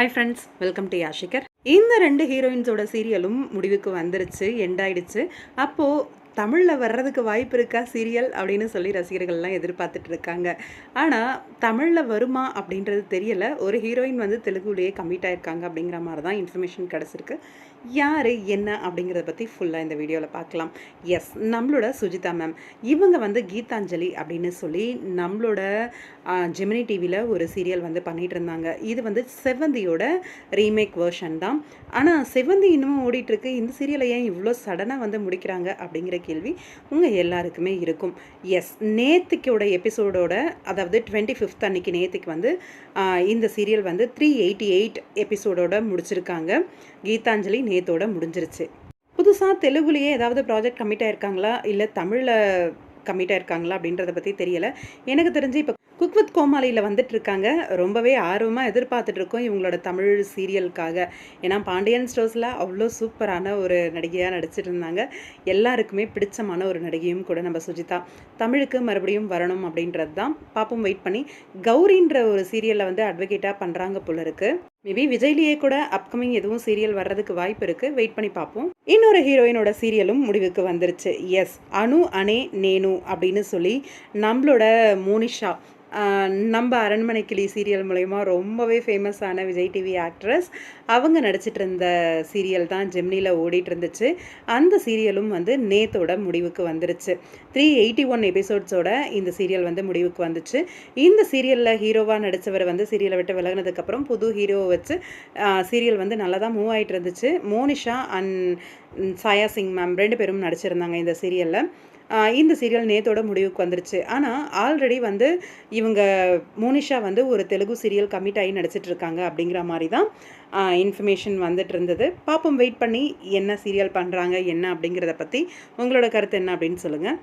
Hi friends welcome to யாஷிகர் இந்த ரெண்டு ஹீரோயின்ஸோட சீரியலும் முடிவுக்கு வந்துருச்சு எண்ட் ஆயிடுச்சு. அப்போது தமிழில் வர்றதுக்கு வாய்ப்பு இருக்கா சீரியல் அப்படின்னு சொல்லி ரசிகர்கள்லாம் எதிர்பார்த்துட்டு இருக்காங்க ஆனால் தமிழில் வருமா அப்படின்றது தெரியல. ஒரு ஹீரோயின் வந்து தெலுங்குலேயே கம்மிட் ஆயிருக்காங்க அப்படிங்கிற மாதிரி தான் இன்ஃபர்மேஷன் கிடச்சிருக்கு. யார் என்ன அப்படிங்கிறத பற்றி ஃபுல்லாக இந்த வீடியோவில் பார்க்கலாம். எஸ் நம்மளோட சுஜிதா மேம் இவங்க வந்து கீதாஞ்சலி அப்படின்னு சொல்லி நம்மளோட ஜெமினி டிவியில் ஒரு சீரியல் வந்து பண்ணிகிட்டு இருந்தாங்க இது வந்து செவந்தியோட ரீமேக் வேர்ஷன் தான். ஆனால் செவந்தி இன்னமும் ஓடிட்டுருக்கு இந்த சீரியலை ஏன் இவ்வளோ சடனாக வந்து முடிக்கிறாங்க அப்படிங்கிற கேள்வி உங்கள் எல்லாருக்குமே இருக்கும். எஸ் நேத்துக்கோட எபிசோடோட அதாவது டுவெண்ட்டி ஃபிஃப்த் அன்னைக்கு நேத்துக்கு வந்து இந்த சீரியல் வந்து த்ரீ எயிட்டி எயிட் எபிசோடோட முடிச்சிருக்காங்க. கீதாஞ்சலி நேத்தோட முடிஞ்சிருச்சு. புதுசாக தெலுங்குலேயே ஏதாவது ப்ராஜெக்ட் கம்மிட் ஆயிருக்காங்களா? இல்லை தமிழில் கமிட் ஆயிருக்காங்களா அப்படின்றத பற்றி தெரியல. எனக்கு தெரிஞ்சு இப்போ குக் வித் கோமாளியில் வந்துட்டுருக்காங்க ரொம்பவே ஆர்வமாக எதிர்பார்த்துட்ருக்கோம் இவங்களோட தமிழ் சீரியலுக்காக ஏன்னா பாண்டியன் ஸ்டோர்ஸில் அவ்வளோ சூப்பரான ஒரு நடிகையாக நடிச்சிட்டு இருந்தாங்க எல்லாருக்குமே பிடிச்சமான ஒரு நடிகையும் கூட நம்ம சுஜிதா. தமிழுக்கு மறுபடியும் வரணும் அப்படின்றது தான் பாப்போம் வெயிட் பண்ணி. கௌரின்ற ஒரு சீரியலில் வந்து அட்வொகேட்டாக பண்ணுறாங்க போல இருக்குது மேபி விஜய்லியே கூட அப்கமிங் எதுவும் சீரியல் வர்றதுக்கு வாய்ப்பு இருக்குது வெயிட் பண்ணி பார்ப்போம். இன்னொரு ஹீரோயினோட சீரியலும் முடிவுக்கு வந்துருச்சு. எஸ் அனு அனே நேனு அப்படின்னு சொல்லி நம்மளோட மோனிஷா நம்ம அரண்மனை கிளி சீரியல் மூலயமா ரொம்பவே ஃபேமஸான விஜய் டிவி ஆக்ட்ரஸ் அவங்க நடிச்சிட்டு இருந்த சீரியல் தான் ஜெம்னியில் ஓடிட்டு இருந்துச்சு. அந்த சீரியலும் வந்து நேத்தோட முடிவுக்கு வந்துருச்சு. த்ரீ எயிட்டி ஒன் எபிசோட்ஸோட இந்த சீரியல் வந்து முடிவுக்கு வந்துச்சு. இந்த சீரியலில் ஹீரோவாக நடித்தவர் வந்து சீரியலை விட்டு விலகினதுக்கப்புறம் புது ஹீரோ வச்சு சீரியல் வந்து நல்லா தான் மூவ் ஆகிட்டு இருந்துச்சு. மோனிஷா அண்ட் சாயா சிங் மேம் ரெண்டு பேரும் நடிச்சிருந்தாங்க இந்த சீரியலில் இந்த சீரியல் நேத்தோட முடிவுக்கு வந்துருச்சு. ஆனால் ஆல்ரெடி வந்து இவங்க மோனிஷா வந்து ஒரு தெலுங்கு சீரியல் கமிட் ஆகி நடிச்சிட்ருக்காங்க அப்படிங்கிற மாதிரி தான் இன்ஃபர்மேஷன் வந்துட்டு இருந்தது. பாப்போம் வெயிட் பண்ணி என்ன சீரியல் பண்ணுறாங்க என்ன அப்படிங்கிறத பற்றி உங்களோட கருத்து என்ன அப்படின்னு சொல்லுங்கள்